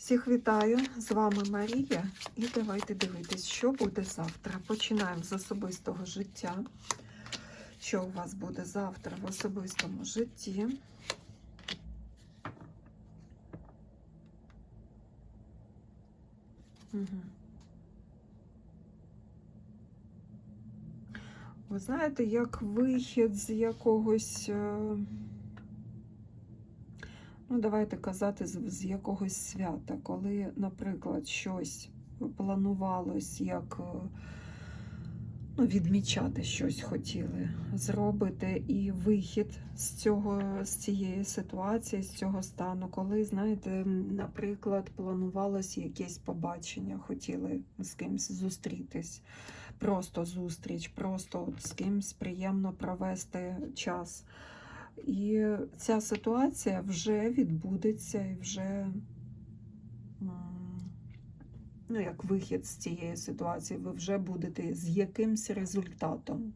Всіх вітаю! З вами Марія. І давайте дивитись, що буде завтра. Починаємо з особистого життя. Що у вас буде завтра в особистому житті? Угу. Ви знаєте, як вихід з якогось. Ну, давайте казати з, якогось свята, коли, наприклад, щось планувалось, як е, ну, відмічати щось хотіли зробити, і вихід з цього, з цієї ситуації, з цього стану, коли, знаєте, наприклад, планувалось якесь побачення, хотіли з кимось зустрітись, просто зустріч, просто з кимось приємно провести час. І ця ситуація вже відбудеться і вже, ну, як вихід з цієї ситуації, ви вже будете з якимсь результатом.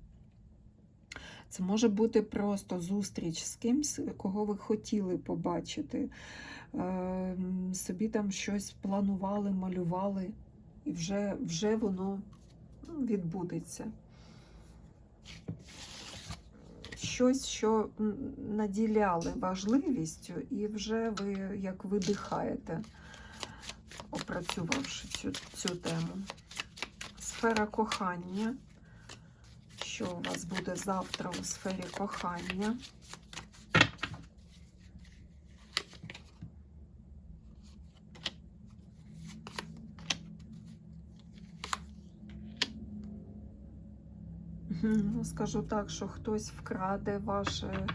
Це може бути просто зустріч з кимсь, кого ви хотіли побачити. Е, Собі там щось планували, малювали, і вже, вже воно ну, відбудеться щось, що наділяли важливістю, і вже ви як видихаєте, опрацювавши цю, цю тему. Сфера кохання. Що у вас буде завтра у сфері кохання? Скажу так, що хтось вкраде ваше,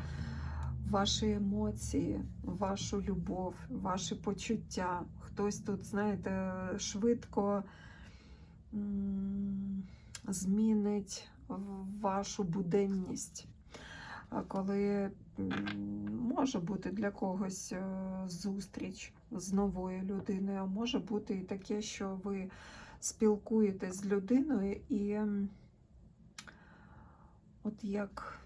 ваші емоції, вашу любов, ваші почуття. Хтось тут, знаєте, швидко змінить вашу буденність. Коли може бути для когось е, зустріч з новою людиною, а може бути і таке, що ви спілкуєтесь з людиною і. От як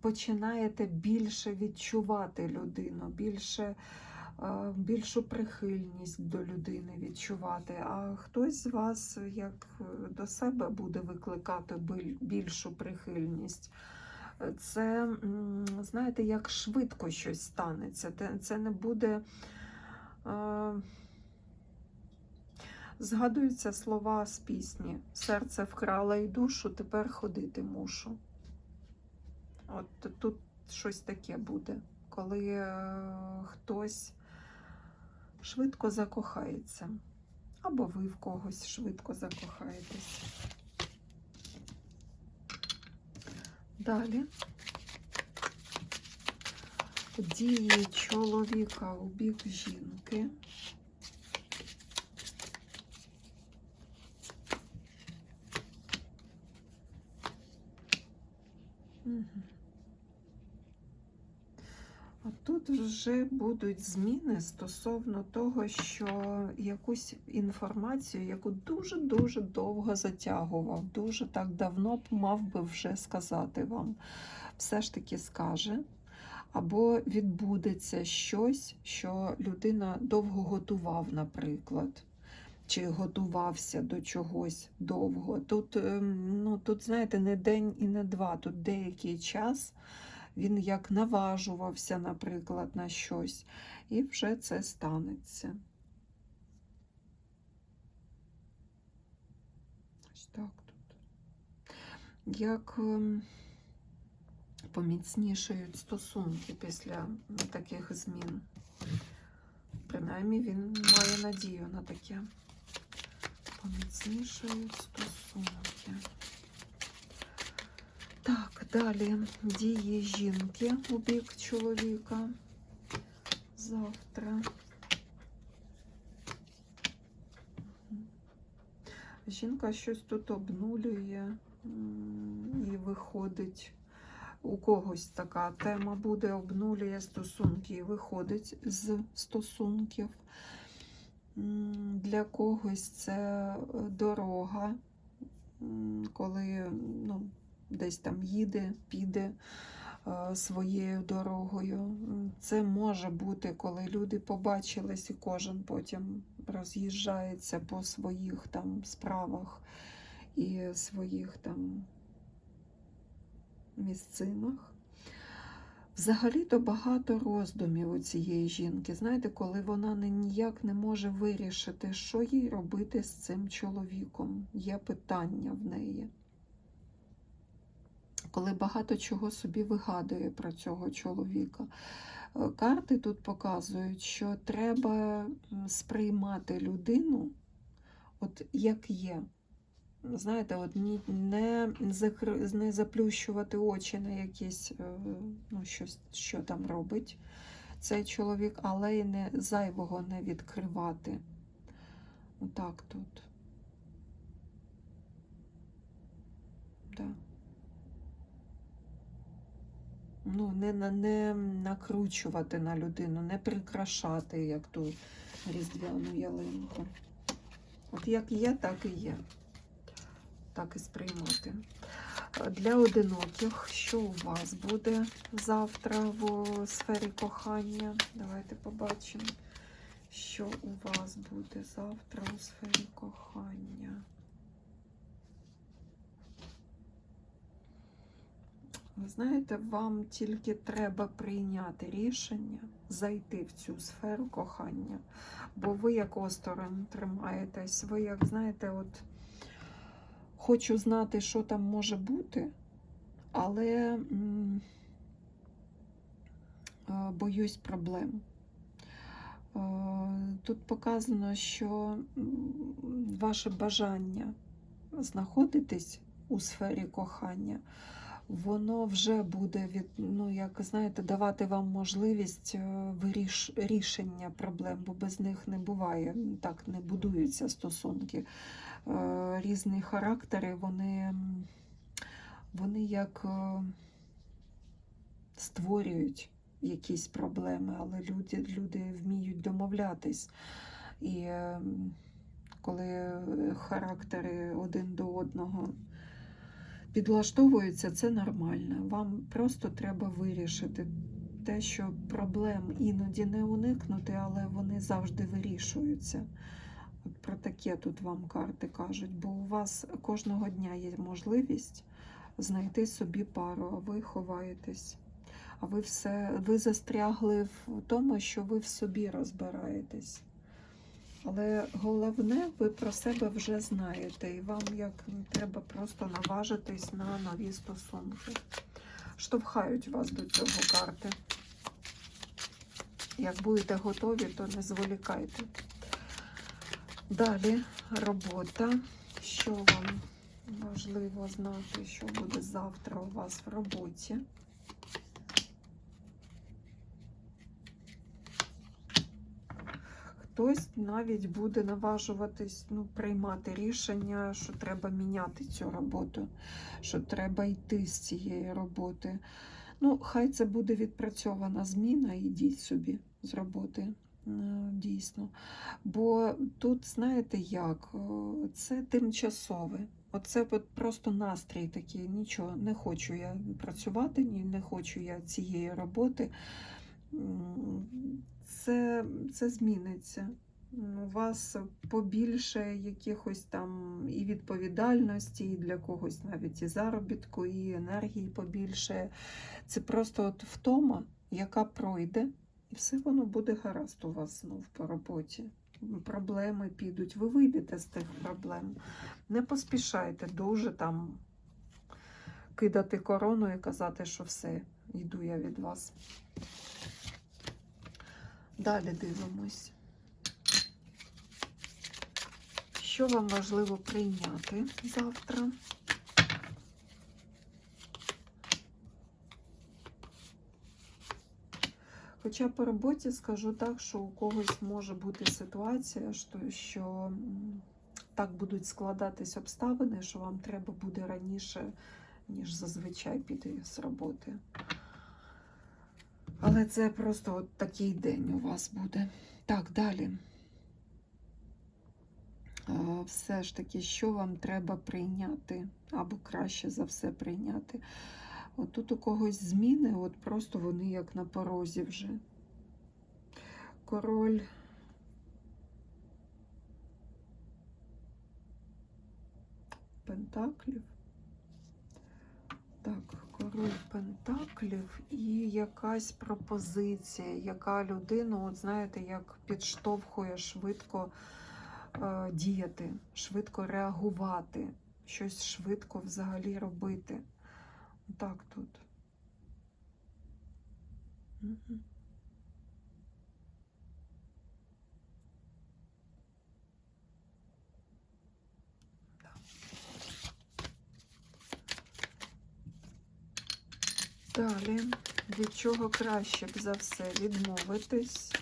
починаєте більше відчувати людину, більше, е, більшу прихильність до людини відчувати. А хтось з вас як е, до себе буде викликати більшу прихильність. Е, Це, знаєте, як швидко щось станеться. Це не буде. Згадуються слова з пісні Серце вкрала і душу, тепер ходити мушу. От тут щось таке буде, коли е, хтось швидко закохається, або ви в когось швидко закохаєтесь. Далі. Дії чоловіка у бік жінки. А тут вже будуть зміни стосовно того, що якусь інформацію, яку дуже-дуже довго затягував, дуже так давно б мав би вже сказати вам, все ж таки скаже. Або відбудеться щось, що людина довго готував, наприклад, чи готувався до чогось довго. Тут, ем, ну, тут, знаєте, не день і не два, тут деякий час він як наважувався, наприклад, на щось, і вже це станеться. Ось так тут. Як ем, поміцнішають стосунки після таких змін. Принаймні він має надію на таке. Поміцнішають стосунки. Так, далі дії жінки у бік чоловіка. Завтра. Жінка щось тут обнулює і виходить. У когось така тема буде, обнулює стосунки і виходить з стосунків. Для когось це е, дорога, коли ну, десь там їде, піде, е, своєю дорогою. Це може бути, коли люди побачились, і кожен потім роз'їжджається по своїх там справах і своїх там місцинах. Взагалі-то багато роздумів у цієї жінки. Знаєте, коли вона ніяк не може вирішити, що їй робити з цим чоловіком. Є питання в неї. Коли багато чого собі вигадує про цього чоловіка. Е, Карти тут показують, що треба сприймати людину, от як є. Знаєте, от не, не заплющувати очі на якісь, е, ну, щось, що там робить цей чоловік, але й не зайвого не відкривати. Отак тут. Да. Ну, не, не накручувати на людину, не прикрашати, як ту різдвяну ялинку. От як є, так і є. Так і сприймати. Для одиноких, що у вас буде завтра в сфері кохання? Давайте побачимо, що у вас буде завтра у сфері кохання. Ви знаєте, вам тільки треба прийняти рішення зайти в цю сферу кохання, бо ви як осторонь тримаєтесь, ви як знаєте, от хочу знати, що там може бути, але е, боюсь проблем. Е, Тут показано, що ваше бажання знаходитись у сфері кохання, воно вже буде від, ну, як знаєте, давати вам можливість е, виріш, рішення проблем, бо без них не буває, так не будуються стосунки. Е, Різні характери, вони, вони як е, створюють якісь проблеми, але люди, люди вміють домовлятись. І е, коли характери один до одного підлаштовуються, це нормально. Вам просто треба вирішити те, що проблем іноді не уникнути, але вони завжди вирішуються. Про таке тут вам карти кажуть, бо у вас кожного дня є можливість знайти собі пару, а ви ховаєтесь. А ви все ви застрягли в тому, що ви в собі розбираєтесь. Але головне, ви про себе вже знаєте, і вам як треба просто наважитись на нові стосунки. Штовхають вас до цього карти. Як будете готові, то не зволікайте. Далі робота. Що вам важливо знати, що буде завтра у вас в роботі? Хтось навіть буде наважуватись ну, приймати рішення, що треба міняти цю роботу, що треба йти з цієї роботи. Ну, хай це буде відпрацьована зміна, ідіть собі з роботи. Е, Дійсно. Бо тут, знаєте як, е, це тимчасове. Оце от просто настрій такий, нічого, не хочу я працювати, ні, не хочу я цієї роботи. Це, це зміниться. У вас побільше якихось там і відповідальності, і для когось навіть і заробітку, і енергії побільше. Це просто от втома, яка пройде, все воно буде гаразд у вас знов по роботі. Проблеми підуть, ви вийдете з тих проблем. Не поспішайте дуже там кидати корону і казати, що все, йду я від вас. Далі дивимось. Що вам важливо прийняти завтра? Хоча по роботі скажу так, що у когось може бути ситуація, що, що так будуть складатись обставини, що вам треба буде раніше, ніж зазвичай піти з роботи. Але це просто от такий день у вас буде. Так, далі. Все ж таки, що вам треба прийняти, або краще за все прийняти. От тут у когось зміни, от просто вони як на порозі вже. Король. Пентаклів. Так, король Пентаклів і якась пропозиція, яка людину, от знаєте, як підштовхує швидко е, діяти, швидко реагувати, щось швидко взагалі робити. Так тут. Далі, від чого краще б за все відмовитись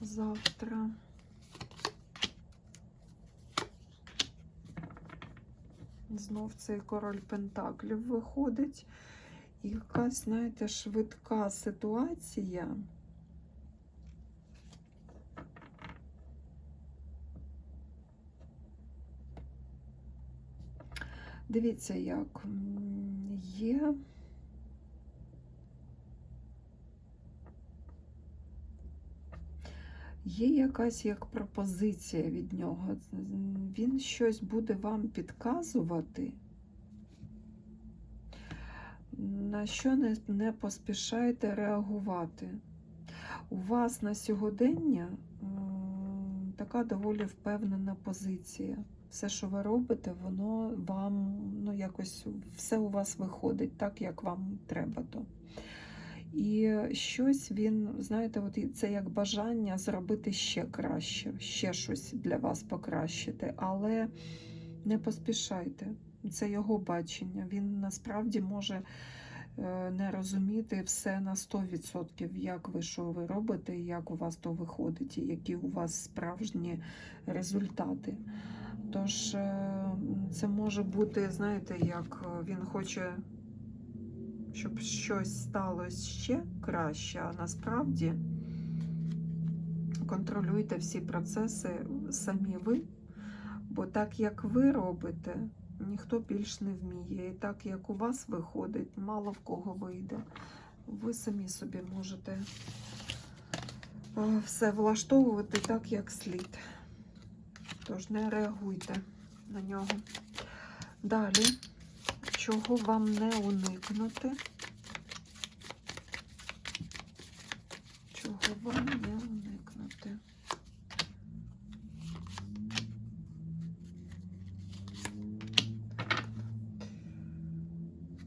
завтра. Знов цей король Пентаклів виходить. І якась, знаєте, швидка ситуація. Дивіться, як м, є. Є якась як пропозиція від нього. Він щось буде вам підказувати, на що не, не поспішайте реагувати. У вас на сьогодення така доволі впевнена позиція. Все, що ви робите, воно вам ну, якось все у вас виходить так, як вам треба то. І щось він, знаєте, от це як бажання зробити ще краще, ще щось для вас покращити, але не поспішайте. Це його бачення. Він насправді може е, не розуміти все на 100%, як ви що ви робите, як у вас то виходить, і які у вас справжні результати. Тож е, це може бути, знаєте, як е, він хоче, щоб щось сталося ще краще, а насправді контролюйте всі процеси самі ви, бо так як ви робите, ніхто більш не вміє. І так як у вас виходить, мало в кого вийде. Ви самі собі можете е, все влаштовувати так, як слід. Тож не реагуйте на нього. Далі, чого вам не уникнути? Чого вам не уникнути?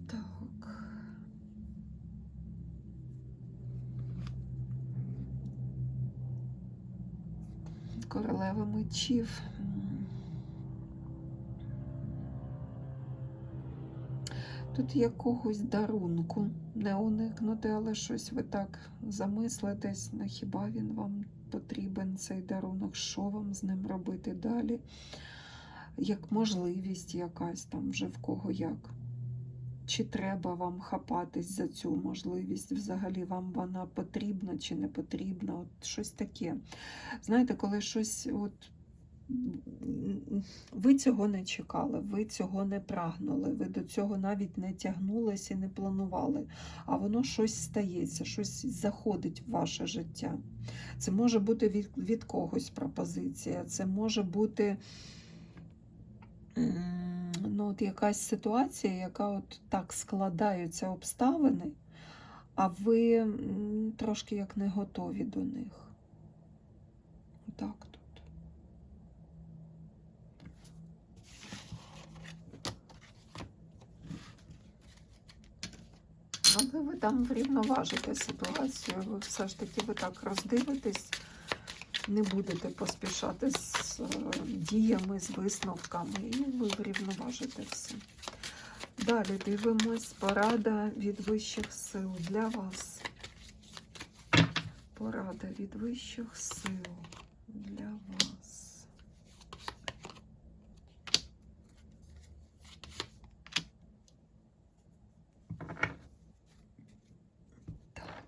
Так. Королева мечів. Тут якогось дарунку не уникнути, але щось ви так замислитесь, на хіба він вам потрібен цей дарунок, що вам з ним робити далі, як можливість якась там вже в кого як. Чи треба вам хапатись за цю можливість? Взагалі вам вона потрібна чи не потрібна? От щось таке. Знаєте, коли щось от. Ви цього не чекали, ви цього не прагнули, ви до цього навіть не тягнулись і не планували, а воно щось стається, щось заходить в ваше життя. Це може бути від, від когось пропозиція, це може бути ну, от якась ситуація, яка от так складаються обставини, а ви трошки як не готові до них. Так тут. Але ви там врівноважите ситуацію, ви все ж таки ви так роздивитесь, не будете поспішати з е, діями, з висновками, і ви врівноважите все. Далі дивимось порада від вищих сил для вас. Порада від вищих сил для вас. Так.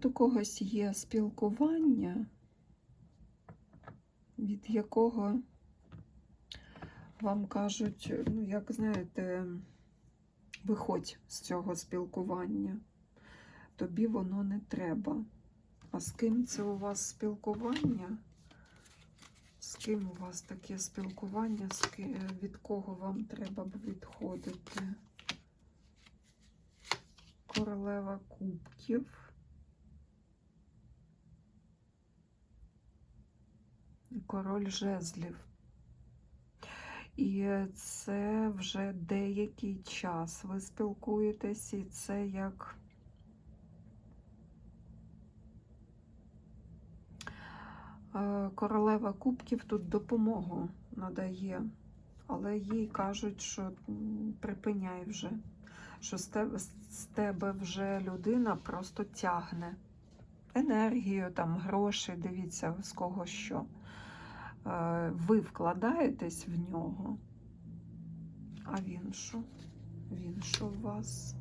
Тут у когось є спілкування, від якого вам кажуть, ну, як знаєте, виходь з цього спілкування. Тобі воно не треба. А з ким це у вас спілкування? З ким у вас таке спілкування? Ки- Від кого вам треба б відходити? Королева кубків. Король жезлів. І це вже деякий час ви спілкуєтесь, і це як Е, королева кубків тут допомогу надає, але їй кажуть, що припиняй вже, що з тебе, вже людина просто тягне енергію, там, гроші, дивіться, з кого що. Ви вкладаєтесь в нього, а він що? Він що в вас?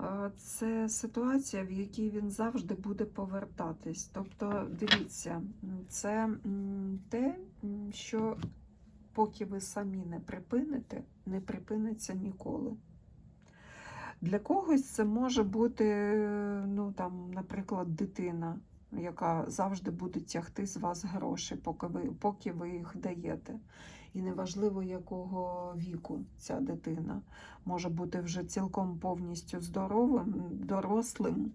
Е, Це ситуація, в якій він завжди буде повертатись. Тобто, дивіться, це те, що поки ви самі не припините, не припиниться ніколи. Для когось це може бути, ну там, наприклад, дитина, яка завжди буде тягти з вас гроші, поки ви, поки ви їх даєте. І неважливо, якого віку ця дитина може бути вже цілком повністю здоровим, дорослим,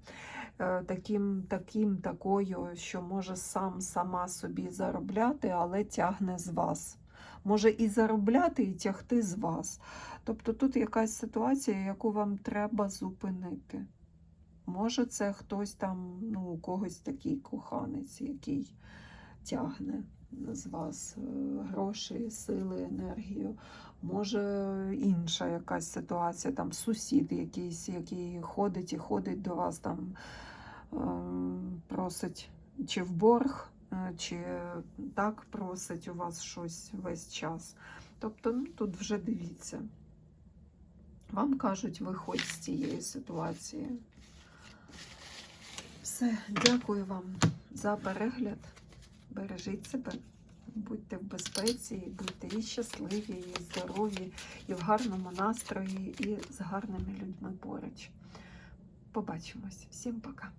е, таким, таким, такою, що може сам сама собі заробляти, але тягне з вас. Може і заробляти, і тягти з вас. Тобто тут якась ситуація, яку вам треба зупинити. Може, це хтось там, ну, у когось такий коханець, який тягне з вас е, гроші, сили, енергію. Може, інша якась ситуація, там сусід якийсь, який ходить і ходить до вас, там ем, просить чи в борг, е, чи так просить у вас щось весь час. Тобто, ну, тут вже дивіться. Вам кажуть, виходь з цієї ситуації. Все, дякую вам за перегляд. Бережіть себе, будьте в безпеці, будьте і щасливі, і здорові, і в гарному настрої, і з гарними людьми поруч. Побачимось. Всім пока.